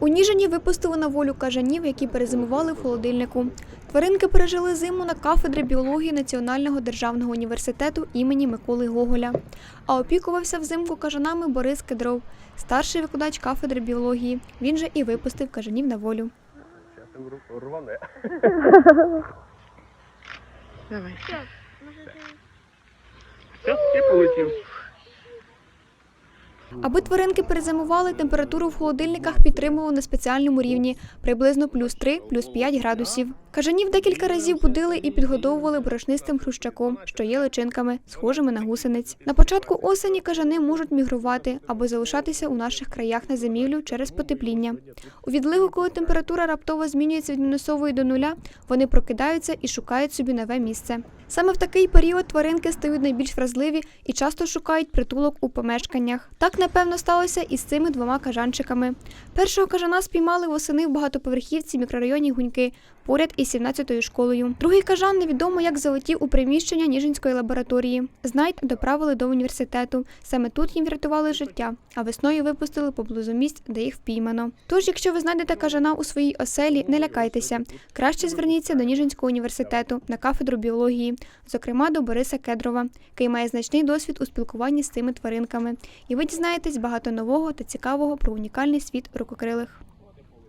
У Ніжині випустили на волю кажанів, які перезимували в холодильнику. Тваринки пережили зиму на кафедрі біології Національного державного університету імені Миколи Гоголя. А опікувався взимку кажанами Борис Кедров, старший викладач кафедри біології. Він же і випустив кажанів на волю. Рване. Давай. Все, и полетів. Аби тваринки перезимували, температуру в холодильниках підтримували на спеціальному рівні приблизно плюс 3, плюс 5 градусів. Кажанів декілька разів будили і підгодовували борошнистим хрущаком, що є личинками, схожими на гусениць. На початку осені кажани можуть мігрувати або залишатися у наших краях на зимівлю через потепління. У відлигу, коли температура раптово змінюється від мінусової до нуля, вони прокидаються і шукають собі нове місце. Саме в такий період тваринки стають найбільш вразливі і часто шукають притулок у помешканнях. Так, напевно, сталося і з цими двома кажанчиками. Першого кажана спіймали восени в багатоповерхівці мікрорайоні Гуньки поряд із 17-ю школою. Другий кажан невідомо як залетів у приміщення Ніжинської лабораторії. Знайд доправили до університету. Саме тут їм врятували життя, а весною випустили поблизу місць, де їх впіймано. Тож, якщо ви знайдете кажана у своїй оселі, не лякайтеся. Краще зверніться до Ніжинського університету на кафедру біології, зокрема до Бориса Кедрова, який має значний досвід у спілкуванні з цими тваринками. І ви дізнаєтесь багато нового та цікавого про унікальний світ рукокрилих.